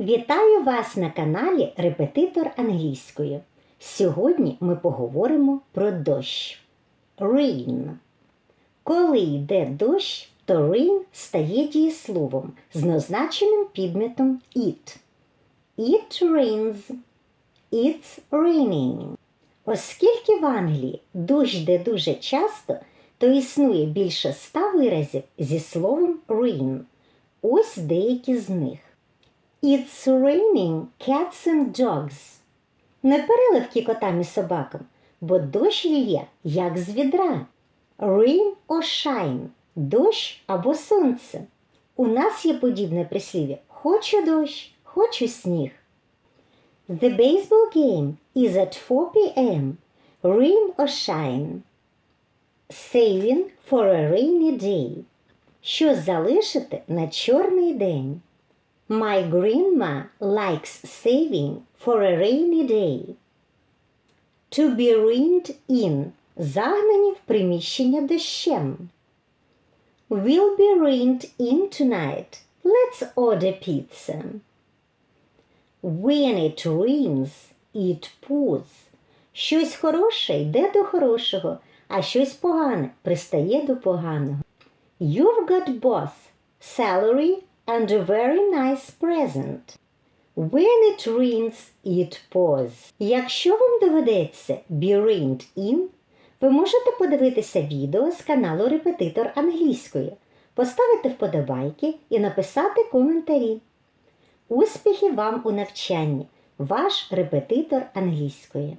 Вітаю вас на каналі Репетитор англійської. Сьогодні ми поговоримо про дощ. Rain. Коли йде дощ, то rain стає дієсловом з назначеним підметом it. It rains. It's raining. Оскільки в Англії дощ йде дуже часто, то існує більше ста виразів зі словом rain. Ось деякі з них. It's raining cats and dogs. Не переливки котам і собакам, бо дощ лє, як з відра. Rain or shine – дощ або сонце. У нас є подібне прислів'я Хочу дощ, хочу сніг. The baseball game is at 4 p.m. Rain or shine. Saving for a rainy day. Що залишити на чорний день. My grandma likes saving for a rainy day. To be rained in. Загнані в приміщення дощем. We'll be rained in tonight. Let's order pizza. When it rains, it pours. Щось хороше йде до хорошого, а щось погане пристає до поганого. You've got both salary and a very nice present. When it rains, it pours. Якщо вам доведеться be rained in, ви можете подивитися відео з каналу Репетитор англійської, поставити вподобайки і написати коментарі. Успіхів вам у навчанні! Ваш репетитор англійської.